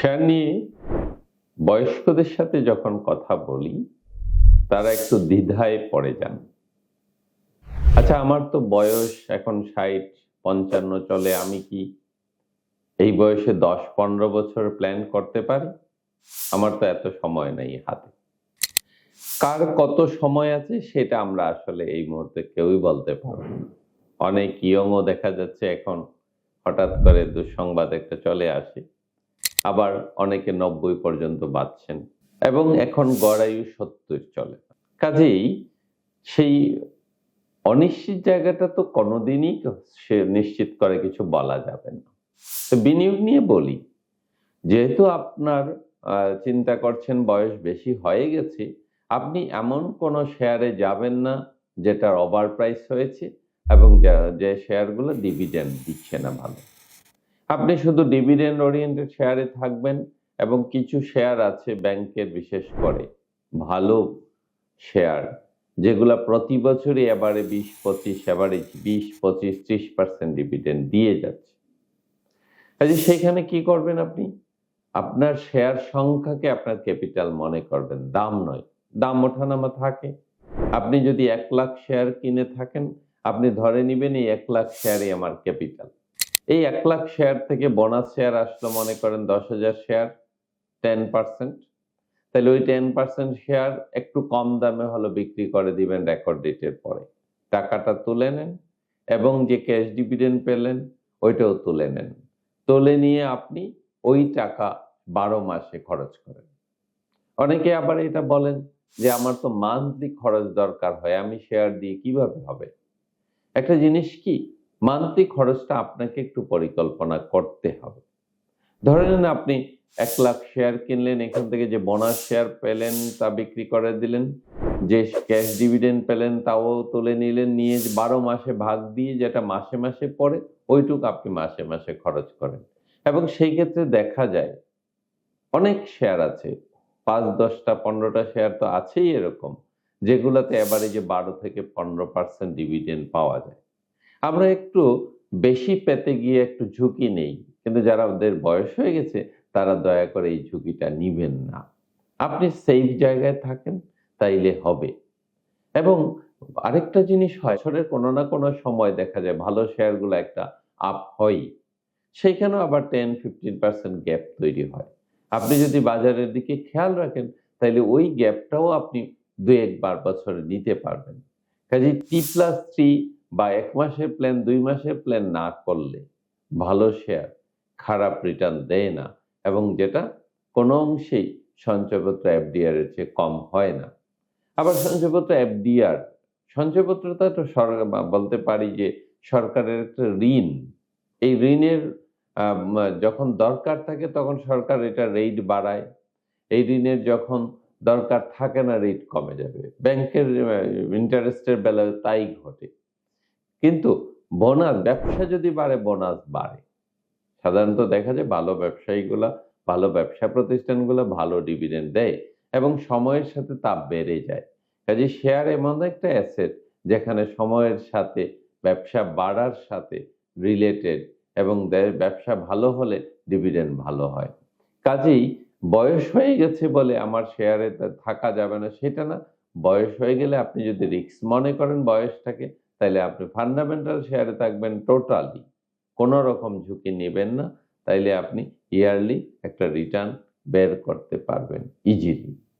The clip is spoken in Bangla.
শেয়ার নিয়ে বয়স্কদের সাথে যখন কথা বলি, তারা একটু দ্বিধায় পড়ে যান। আচ্ছা আমার তো বয়স এখন ষাট, পঞ্চান্ন চলে, আমি কি এই বয়সে দশ, পনেরো বছর প্ল্যান করতে পারি? আমার তো এত সময় নেই হাতে। কার কত সময় আছে সেটা আমরা আসলে এই মুহূর্তে কেউই বলতে পারব অনেক ইয়ংও দেখা যাচ্ছে এখন হঠাৎ করে দুঃসংবাদ একটা চলে আসে। আবার অনেকে নব্বই পর্যন্ত বাঁচছেন এবং এখন গড়ায়ু সত্তর চলে। কাজেই সেই অনিশ্চিত জায়গাটা তো কোনোদিনই সে নিশ্চিত করে কিছু বলা যাবে না। তো বিনিয়োগ নিয়ে বলি, যেহেতু আপনার চিন্তা করছেন বয়স বেশি হয়ে গেছে, আপনি এমন কোনো শেয়ারে যাবেন না যেটার ওভার প্রাইস হয়েছে এবং যে শেয়ারগুলো ডিভিডেন্ড দিচ্ছে না ভালো। আপনি শুধু ডিভিডেন্ড ওরিয়েন্টেড শেয়ারে থাকবেন এবং কিছু শেয়ার আছে ব্যাংকের বিশেষ করে, ভালো শেয়ার যেগুলা প্রতি বছরই এবারে বিশ, পঁচিশ এভারেজ বিশ, পঁচিশ, ত্রিশ পার্সেন্ট ডিভিডেন্ড দিয়ে যাচ্ছে। কাজে সেখানে কি করবেন আপনি? আপনার শেয়ার সংখ্যাকে আপনার ক্যাপিটাল মনে করবেন, দাম নয়, দাম ওঠানামা থাকে। আপনি যদি এক লাখ শেয়ার কিনে থাকেন, আপনি ধরে নেবেন এই এক লাখ শেয়ারই আমার ক্যাপিটাল এই এক লাখ শেয়ার থেকে বোনাস শেয়ার আসলো, মনে করেন দশ হাজার শেয়ার টেন পার্সেন্ট তাহলে ওই টেন পার্সেন্ট শেয়ার একটু কম দামে হলো বিক্রি করে দিবেন রেকর্ড ডেটের পরে। টাকাটা তুলে নেন এবং যে ক্যাশ ডিভিডেন্ড পেলেন, ওইটাও তুলে নেন। তুলে নিয়ে আপনি ওই টাকা বারো মাসে খরচ করেন। অনেকে আবার এটা বলেন যে, আমার তো মান্থলি খরচ দরকার হয়, আমি শেয়ার দিয়ে কীভাবে হবে? একটা জিনিস কি? মান্থলি খরচটা আপনাকে একটু পরিকল্পনা করতে হবে। ধরে নেন আপনি এক লাখ শেয়ার কিনলেন, এখান থেকে যে বোনাস শেয়ার পেলেন তা বিক্রি করে দিলেন, যে ক্যাশ ডিভিডেন্ড পেলেন তাও তুলে নিলেন, নিয়ে বারো মাসে ভাগ দিয়ে যেটা মাসে মাসে পড়ে, ওইটুকু আপনি মাসে মাসে খরচ করেন। এবং সেই ক্ষেত্রে দেখা যায়, অনেক শেয়ার আছে, পাঁচ, দশটা, পনেরোটা শেয়ার তো আছেই এরকম, যেগুলোতে এবারে যে বারো থেকে পনেরো পার্সেন্ট ডিভিডেন্ড পাওয়া যায়। আমরা একটু বেশি পেতে গিয়ে একটু ঝুঁকি নেই। কিন্তু যারা ওদের বয়স হয়ে গেছে, তারা দয়া করে এই ঝুঁকিটা নিবেন না। আপনি সেফ জায়গায় থাকেন, তাইলে হবে। এবং আরেকটা জিনিস হয়, বছরের কোনো না কোনো সময় দেখা যায়, ভালো শেয়ারগুলো একটা আপ হয় সেইখানেও আবার টেন ফিফটিন পার্সেন্ট গ্যাপ তৈরি হয়। আপনি যদি বাজারের দিকে খেয়াল রাখেন তাহলে ওই গ্যাপটাও আপনি দুই একবার বছরে নিতে পারবেন। কাজে টি প্লাস থ্রি বা এক মাসের প্ল্যান দুই মাসের প্ল্যান না করলে ভালো শেয়ার খারাপ রিটার্ন দেয় না এবং যেটা কোনো অংশেই সঞ্চয়পত্র এফডিআর এর চেয়ে কম হয় না। আবার সঞ্চয়পত্র এফডিআর সঞ্চয়পত্রটা তো বলতে পারি যে সরকারের একটা ঋণ, এই ঋণের যখন দরকার থাকে তখন সরকার এটা রেট বাড়ায়, এই ঋণের যখন দরকার থাকে না রেট কমে যাবে। ব্যাংকের ইন্টারেস্টের বেলায় তাই ঘটে। কিন্তু বোনাস, ব্যবসা যদি বাড়ে, বোনাস বাড়ে। সাধারণত দেখা যায় ভালো ব্যবসায়ীগুলা, ভালো ব্যবসা প্রতিষ্ঠানগুলো ভালো ডিভিডেন্ড দেয় এবং সময়ের সাথে তা বেড়ে যায়। কাজে শেয়ার এমন একটা অ্যাসেট যেখানে সময়ের সাথে, ব্যবসা বাড়ার সাথে রিলেটেড এবং ব্যবসা ভালো হলে ডিভিডেন্ড ভালো হয়। কাজেই বয়স হয়ে গেছে বলে আমার শেয়ারে থাকা যাবে না, সেটা না। বয়স হয়ে গেলে আপনি যদি রিস্ক মনে করেন বয়সটাকে তাহলে আপনি ফান্ডামেন্টাল শেয়ারে থাকবেন টোটালি কোনো রকম ঝুঁকি নেবেন না। তাইলে আপনি ইয়ারলি একটা রিটার্ন বের করতে পারবেন ইজিলি